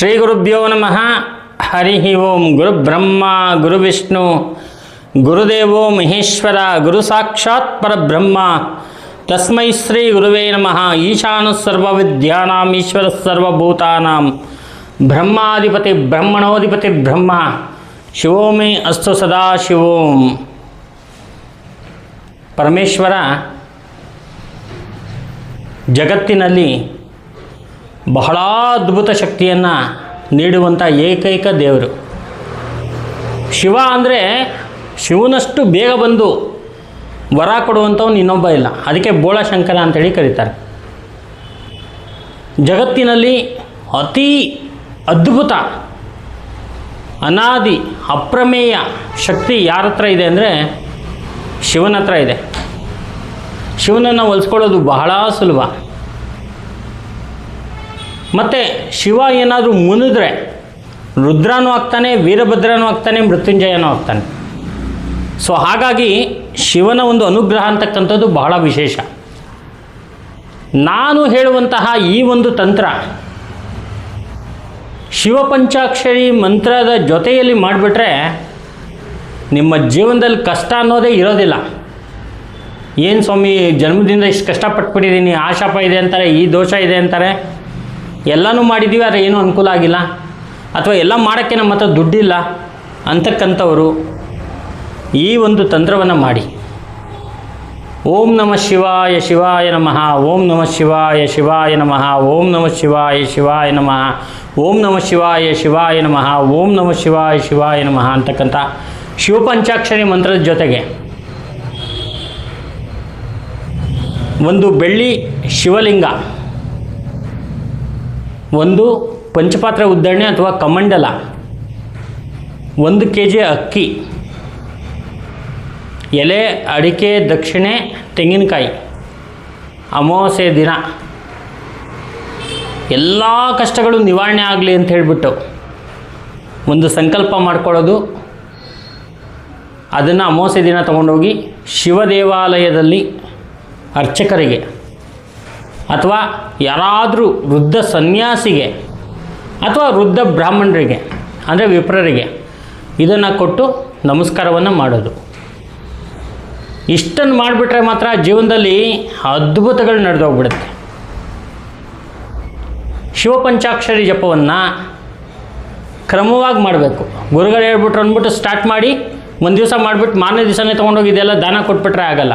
ಶ್ರೀ ಗುರುಭ್ಯೋ ನಮಃ. ಹರಿ ಓಂ ಗುರು ಬ್ರಹ್ಮ, ಗುರು ವಿಷ್ಣು, ಗುರುದೇವೋ ಮಹೇಶ್ವರ, ಗುರು ಸಾಕ್ಷಾತ್ ಪರಬ್ರಹ್ಮ. ತಸ್ಮೈ ಶ್ರೀ ಗುರುವೇ ನಮಃ. ಈಶಾನು ಸರ್ವವಿದ್ಯಾನಾಂ ಈಶ್ವರ ಸರ್ವಭೂತಾನಾಂ ಬ್ರಹ್ಮಾಧಿಪತಿ ಬ್ರಹ್ಮಣೋಧಿಪತಿ ಬ್ರಹ್ಮ. ಶಿವೋಮಿ ಅಸ್ತು ಸದಾ ಶಿವೋಂ. ಪರಮೇಶ್ವರ, ಜಗತ್ತಿನಲ್ಲಿ ಬಹಳ ಅದ್ಭುತ ಶಕ್ತಿಯನ್ನು ನೀಡುವಂಥ ಏಕೈಕ ದೇವರು. ಶಿವ ಅಂದರೆ ಶಿವನಷ್ಟು ಬೇಗ ಬಂದು ವರ ಕೊಡುವಂಥವ್ನು ಇನ್ನೊಬ್ಬ ಇಲ್ಲ. ಅದಕ್ಕೆ ಬೋಳಶಂಕರ ಅಂತೇಳಿ ಕರೀತಾರೆ. ಜಗತ್ತಿನಲ್ಲಿ ಅತಿ ಅದ್ಭುತ, ಅನಾದಿ, ಅಪ್ರಮೇಯ ಶಕ್ತಿ ಯಾರ ಹತ್ರ ಇದೆ ಅಂದರೆ ಶಿವನ ಹತ್ರ ಇದೆ. ಶಿವನನ್ನು ಹೊಲಿಸ್ಕೊಳ್ಳೋದು ಬಹಳ ಸುಲಭ. ಮತ್ತು ಶಿವ ಏನಾದರೂ ಮುನಿದ್ರೆ ರುದ್ರನೂ ಆಗ್ತಾನೆ, ವೀರಭದ್ರನೂ ಆಗ್ತಾನೆ, ಮೃತ್ಯುಂಜಯನೂ ಆಗ್ತಾನೆ. ಸೊ ಹಾಗಾಗಿ ಶಿವನ ಒಂದು ಅನುಗ್ರಹ ಅಂತಕ್ಕಂಥದ್ದು ಬಹಳ ವಿಶೇಷ. ನಾನು ಹೇಳುವಂತಹ ಈ ಒಂದು ತಂತ್ರ ಶಿವಪಂಚಾಕ್ಷರಿ ಮಂತ್ರದ ಜೊತೆಯಲ್ಲಿ ಮಾಡಿಬಿಟ್ರೆ ನಿಮ್ಮ ಜೀವನದಲ್ಲಿ ಕಷ್ಟ ಅನ್ನೋದೇ ಇರೋದಿಲ್ಲ. ಏನು ಸ್ವಾಮಿ, ಜನ್ಮದಿಂದ ಇಷ್ಟು ಕಷ್ಟಪಟ್ಬಿಟ್ಟಿದ್ದೀನಿ ಆಶಾಪ ಶಾಪ ಇದೆ ಅಂತಾರೆ, ಈ ದೋಷ ಇದೆ ಅಂತಾರೆ. ಎಲ್ಲನೂ ಮಾಡಿದ್ದೀವಿ ಆದರೆ ಏನೂ ಅನುಕೂಲ ಆಗಿಲ್ಲ. ಅಥವಾ ಎಲ್ಲ ಮಾಡೋಕ್ಕೆ ನಮ್ಮ ಹತ್ರ ದುಡ್ಡಿಲ್ಲ ಅಂತಕ್ಕಂಥವರು ಈ ಒಂದು ತಂತ್ರವನ್ನು ಮಾಡಿ. ಓಂ ನಮಃ ಶಿವಾಯ ಶಿವಾಯ ನಮಃ. ಓಂ ನಮಃ ಶಿವಾಯ ಶಿವಾಯ ನಮಃ. ಓಂ ನಮಃ ಶಿವಾಯ ಶಿವಾಯ ನಮಃ. ಓಂ ನಮಃ ಶಿವಾಯ ಶಿವಾಯ ನಮಃ. ಓಂ ನಮಃ ಶಿವಾಯ ಶಿವಾಯ ನಮಃ ಅಂತಕ್ಕಂಥ ಶಿವಪಂಚಾಕ್ಷರಿ ಮಂತ್ರದ ಜೊತೆಗೆ ಒಂದು ಬೆಳ್ಳಿ ಶಿವಲಿಂಗ. ಒಂದು ಪಂಚಪಾತ್ರ ಉದ್ದರಣೆ ಅಥವಾ ಕಮಂಡಲ, ಒಂದು ಕೆ ಜಿ ಅಕ್ಕಿ, ಎಲೆ, ಅಡಿಕೆ, ದಕ್ಷಿಣೆ, ತೆಂಗಿನಕಾಯಿ, ಅಮಾವಾಸ್ಯೆ ದಿನ. ಎಲ್ಲ ಕಷ್ಟಗಳು ನಿವಾರಣೆ ಆಗಲಿ ಅಂತ ಹೇಳಿಬಿಟ್ಟು ಒಂದು ಸಂಕಲ್ಪ ಮಾಡ್ಕೊಳ್ಳೋದು. ಅದನ್ನು ಅಮಾವಾಸ್ಯೆ ದಿನ ತೊಗೊಂಡೋಗಿ ಶಿವ ದೇವಾಲಯದಲ್ಲಿ ಅರ್ಚಕರಿಗೆ. ಅಥವಾ ಯಾರಾದರೂ ವೃದ್ಧ ಸನ್ಯಾಸಿಗೆ ಅಥವಾ ವೃದ್ಧ ಬ್ರಾಹ್ಮಣರಿಗೆ, ಅಂದರೆ ವಿಪ್ರರಿಗೆ ಇದನ್ನು ಕೊಟ್ಟು ನಮಸ್ಕಾರವನ್ನು ಮಾಡೋದು. ಇಷ್ಟನ್ನು ಮಾಡಿಬಿಟ್ರೆ ಮಾತ್ರ ಜೀವನದಲ್ಲಿ ಅದ್ಭುತಗಳು ನಡೆದೋಗ್ಬಿಡುತ್ತೆ. ಶಿವಪಂಚಾಕ್ಷರಿ ಜಪವನ್ನು ಕ್ರಮವಾಗಿ ಮಾಡಬೇಕು. ಗುರುಗಳು ಹೇಳ್ಬಿಟ್ರು ಅಂದ್ಬಿಟ್ಟು ಸ್ಟಾರ್ಟ್ ಮಾಡಿ, ಒಂದು ದಿವಸ ಮಾಡಿಬಿಟ್ಟು ಮಾರನೇ ದಿವಸನೇ ತೊಗೊಂಡೋಗಿ ಇದೆಲ್ಲ ದಾನ ಕೊಟ್ಬಿಟ್ರೆ ಆಗಲ್ಲ.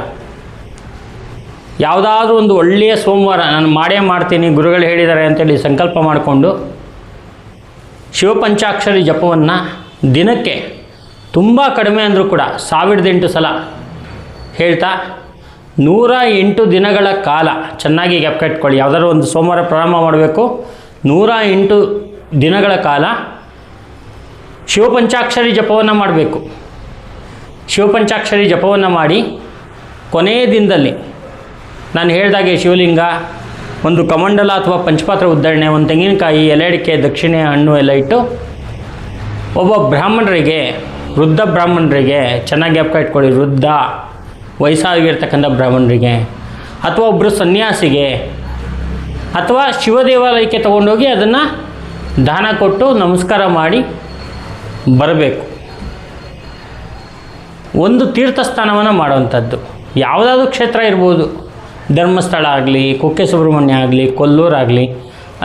ಯಾವುದಾದ್ರೂ ಒಂದು ಒಳ್ಳೆಯ ಸೋಮವಾರ ನಾನು ಮಾಡೇ ಮಾಡ್ತೀನಿ ಗುರುಗಳು ಹೇಳಿದ್ದಾರೆ ಅಂತೇಳಿ ಸಂಕಲ್ಪ ಮಾಡಿಕೊಂಡು ಶಿವಪಂಚಾಕ್ಷರಿ ಜಪವನ್ನು ದಿನಕ್ಕೆ ತುಂಬ ಕಡಿಮೆ ಅಂದರೂ ಕೂಡ ಸಾವಿರದ ಎಂಟು ಸಲ ಹೇಳ್ತಾ ನೂರ ಎಂಟು ದಿನಗಳ ಕಾಲ ಚೆನ್ನಾಗಿ ಗ್ಯಾಪ್ ಕಟ್ಕೊಳ್ಳಿ. ಯಾವುದಾದ್ರು ಒಂದು ಸೋಮವಾರ ಪ್ರಾರಂಭ ಮಾಡಬೇಕು. ನೂರ ಎಂಟು ದಿನಗಳ ಕಾಲ ಶಿವಪಂಚಾಕ್ಷರಿ ಜಪವನ್ನು ಮಾಡಬೇಕು. ಶಿವಪಂಚಾಕ್ಷರಿ ಜಪವನ್ನು ಮಾಡಿ ಕೊನೆಯ ದಿನದಲ್ಲಿ ನಾನು ಹೇಳಿದಾಗೆ ಶಿವಲಿಂಗ, ಒಂದು ಕಮಂಡಲ ಅಥವಾ ಪಂಚಪಾತ್ರ ಉದ್ಧರಣೆ, ಒಂದು ತೆಂಗಿನಕಾಯಿ ಎಲೆಡಿಕೆ ದಕ್ಷಿಣೆ ಹಣ್ಣು ಎಲ್ಲ ಇಟ್ಟು ಒಬ್ಬ ಬ್ರಾಹ್ಮಣರಿಗೆ, ವೃದ್ಧ ಬ್ರಾಹ್ಮಣರಿಗೆ, ಚೆನ್ನಾಗಿ ಜ್ಞಾಪಕ ಇಟ್ಕೊಳ್ಳಿ, ವೃದ್ಧ ವಯಸ್ಸಾಗಿರ್ತಕ್ಕಂಥ ಬ್ರಾಹ್ಮಣರಿಗೆ, ಅಥವಾ ಒಬ್ಬರು ಸನ್ಯಾಸಿಗೆ, ಅಥವಾ ಶಿವದೇವಾಲಯಕ್ಕೆ ತೊಗೊಂಡೋಗಿ ಅದನ್ನು ದಾನ ಕೊಟ್ಟು ನಮಸ್ಕಾರ ಮಾಡಿ ಬರಬೇಕು. ಒಂದು ತೀರ್ಥಸ್ಥಾನವನ್ನು ಮಾಡುವಂಥದ್ದು. ಯಾವುದಾದ್ರೂ ಕ್ಷೇತ್ರ ಇರ್ಬೋದು. ಧರ್ಮಸ್ಥಳ ಆಗಲಿ ಕುಕ್ಕೆ ಸುಬ್ರಹ್ಮಣ್ಯ ಆಗಲಿ ಕೊಲ್ಲೂರಾಗಲಿ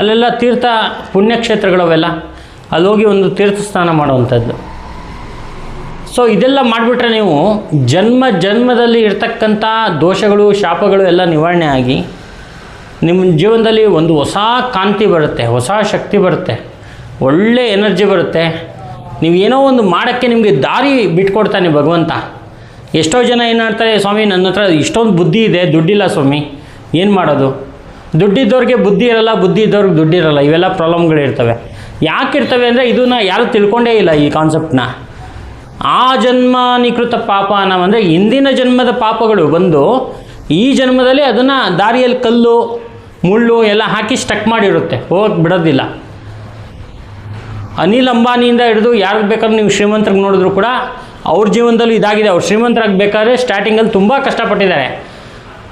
ಅಲ್ಲೆಲ್ಲ ತೀರ್ಥ ಪುಣ್ಯಕ್ಷೇತ್ರಗಳವೆಲ್ಲ ಹೋಗಿ ಒಂದು ತೀರ್ಥ ಸ್ನಾನ ಮಾಡುವಂಥದ್ದು. ಸೊ ಇದೆಲ್ಲ ಮಾಡಿಬಿಟ್ರೆ ನೀವು ಜನ್ಮ ಜನ್ಮದಲ್ಲಿ ಇರ್ತಕ್ಕಂಥ ದೋಷಗಳು, ಶಾಪಗಳು ಎಲ್ಲ ನಿವಾರಣೆ ಆಗಿ ನಿಮ್ಮ ಜೀವನದಲ್ಲಿ ಒಂದು ಹೊಸ ಕಾಂತಿ ಬರುತ್ತೆ, ಹೊಸ ಶಕ್ತಿ ಬರುತ್ತೆ, ಒಳ್ಳೆ ಎನರ್ಜಿ ಬರುತ್ತೆ. ನೀವು ಏನೋ ಒಂದು ಮಾಡೋಕ್ಕೆ ನಿಮಗೆ ದಾರಿ ಬಿಟ್ಕೊಡ್ತಾನೆ ಭಗವಂತ. ಎಷ್ಟೋ ಜನ ಏನು ಮಾಡ್ತಾರೆ, ಸ್ವಾಮಿ, ನನ್ನ ಹತ್ರ ಇಷ್ಟೊಂದು ಬುದ್ಧಿ ಇದೆ, ದುಡ್ಡಿಲ್ಲ ಸ್ವಾಮಿ, ಏನು ಮಾಡೋದು? ದುಡ್ಡಿದ್ದವ್ರಿಗೆ ಬುದ್ಧಿ ಇರಲ್ಲ, ಬುದ್ಧಿ ಇದ್ದವ್ರಿಗೆ ದುಡ್ಡಿರಲ್ಲ ಇವೆಲ್ಲ ಪ್ರಾಬ್ಲಮ್ಗಳಿರ್ತವೆ ಯಾಕೆ ಇರ್ತವೆ ಅಂದರೆ ಇದನ್ನು ಯಾರು ತಿಳ್ಕೊಂಡೇ ಇಲ್ಲ ಈ ಕಾನ್ಸೆಪ್ಟನ್ನ ಆ ಜನ್ಮಾನಿಕೃತ ಪಾಪ ಅಂದರೆ ಹಿಂದಿನ ಜನ್ಮದ ಪಾಪಗಳು ಬಂದು ಈ ಜನ್ಮದಲ್ಲಿ ಅದನ್ನು ದಾರಿಯಲ್ಲಿ ಕಲ್ಲು, ಮುಳ್ಳು ಎಲ್ಲ ಹಾಕಿ ಸ್ಟಕ್ ಮಾಡಿರುತ್ತೆ ಹೋಗಕ್ಕೆ ಬಿಡೋದಿಲ್ಲ. ಅನಿಲ್ ಅಂಬಾನಿಯಿಂದ ಹಿಡಿದು ಯಾರಿಗೆ ಬೇಕಾದ್ರೂ ನೀವು ಶ್ರೀಮಂತರಿಗೆ ನೋಡಿದ್ರು ಕೂಡ ಅವ್ರ ಜೀವನದಲ್ಲೂ ಇದಾಗಿದೆ. ಅವ್ರು ಶ್ರೀಮಂತರಾಗಬೇಕಾದ್ರೆ ಸ್ಟಾರ್ಟಿಂಗಲ್ಲಿ ತುಂಬ ಕಷ್ಟಪಟ್ಟಿದ್ದಾರೆ.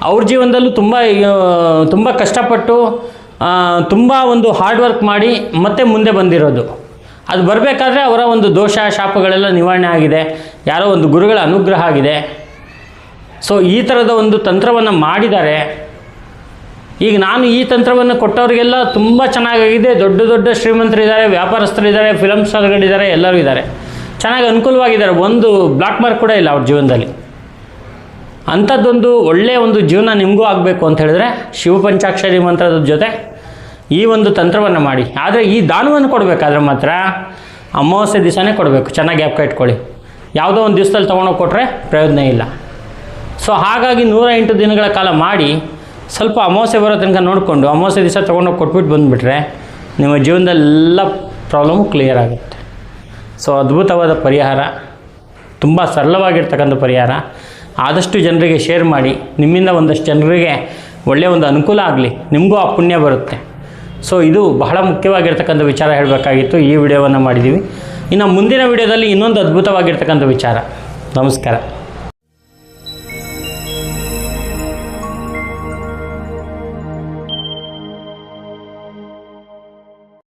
ಅವ್ರ ಜೀವನದಲ್ಲೂ ತುಂಬ ತುಂಬ ಕಷ್ಟಪಟ್ಟು ತುಂಬ ಒಂದು ಹಾರ್ಡ್ ವರ್ಕ್ ಮಾಡಿ ಮತ್ತೆ ಮುಂದೆ ಬಂದಿರೋದು. ಅದು ಬರಬೇಕಾದ್ರೆ ಅವರ ಒಂದು ದೋಷ, ಶಾಪಗಳೆಲ್ಲ ನಿವಾರಣೆ ಆಗಿದೆ. ಯಾರೋ ಒಂದು ಗುರುಗಳ ಅನುಗ್ರಹ ಆಗಿದೆ. ಸೊ ಈ ಥರದ ಒಂದು ತಂತ್ರವನ್ನು ಮಾಡಿದ್ದಾರೆ. ಈಗ ನಾನು ಈ ತಂತ್ರವನ್ನು ಕೊಟ್ಟವರಿಗೆಲ್ಲ ತುಂಬ ಚೆನ್ನಾಗಿದೆ ದೊಡ್ಡ ದೊಡ್ಡ ಶ್ರೀಮಂತರಿದ್ದಾರೆ, ವ್ಯಾಪಾರಸ್ಥರಿದ್ದಾರೆ ಫಿಲಮ್ ಸ್ಟಾರ್ಗಳಿದ್ದಾರೆ ಎಲ್ಲರೂ ಇದ್ದಾರೆ. ಚೆನ್ನಾಗಿ ಅನುಕೂಲವಾಗಿದ್ದಾರೆ. ಒಂದು ಬ್ಲಾಕ್ ಮಾರ್ಕ್ ಕೂಡ ಇಲ್ಲ ಅವ್ರ ಜೀವನದಲ್ಲಿ. ಅಂಥದ್ದೊಂದು ಒಳ್ಳೆಯ ಒಂದು ಜೀವನ ನಿಮಗೂ ಆಗಬೇಕು ಅಂತ ಹೇಳಿದ್ರೆ ಶಿವಪಂಚಾಕ್ಷರಿ ಮಂತ್ರದ ಜೊತೆ ಈ ಒಂದು ತಂತ್ರವನ್ನು ಮಾಡಿ. ಆದರೆ ಈ ದಾನವನ್ನು ಕೊಡಬೇಕಾದ್ರೆ ಮಾತ್ರ ಅಮಾವಾಸ್ಯೆ ದಿವಸನೇ ಕೊಡಬೇಕು. ಚೆನ್ನಾಗಿ ಗ್ಯಾಪ್ ಇಟ್ಕೊಳ್ಳಿ. ಯಾವುದೋ ಒಂದು ದಿವಸದಲ್ಲಿ ತೊಗೊಂಡೋಗಿ ಕೊಟ್ಟರೆ ಪ್ರಯೋಜನ ಇಲ್ಲ. ಸೊ ಹಾಗಾಗಿ ನೂರ ಎಂಟು ದಿನಗಳ ಕಾಲ ಮಾಡಿ ಸ್ವಲ್ಪ ಅಮಾವಾಸ್ಯೆ ಬರೋ ತನಕ ನೋಡಿಕೊಂಡು ಅಮಾವಾಸ್ಯೆ ದಿವಸ ತೊಗೊಂಡೋಗಿ ಕೊಟ್ಬಿಟ್ಟು ಬಂದುಬಿಟ್ರೆ ನಿಮ್ಮ ಜೀವನದಲ್ಲೆಲ್ಲ ಪ್ರಾಬ್ಲಮು ಕ್ಲಿಯರ್ ಆಗುತ್ತೆ. ಸೊ ಅದ್ಭುತವಾದ ಪರಿಹಾರ, ತುಂಬ ಸರಳವಾಗಿರ್ತಕ್ಕಂಥ ಪರಿಹಾರ. ಆದಷ್ಟು ಜನರಿಗೆ ಶೇರ್ ಮಾಡಿ, ನಿಮ್ಮಿಂದ ಒಂದಷ್ಟು ಜನರಿಗೆ ಒಳ್ಳೆಯ ಒಂದು ಅನುಕೂಲ ಆಗಲಿ, ನಿಮಗೂ ಆ ಪುಣ್ಯ ಬರುತ್ತೆ. ಸೊ ಇದು ಬಹಳ ಮುಖ್ಯವಾಗಿರ್ತಕ್ಕಂಥ ವಿಚಾರ ಹೇಳಬೇಕಾಗಿತ್ತು, ಈ ವಿಡಿಯೋವನ್ನು ಮಾಡಿದ್ದೀವಿ ಇನ್ನು ಮುಂದಿನ ವಿಡಿಯೋದಲ್ಲಿ ಇನ್ನೊಂದು ಅದ್ಭುತವಾಗಿರ್ತಕ್ಕಂಥ ವಿಚಾರ. ನಮಸ್ಕಾರ.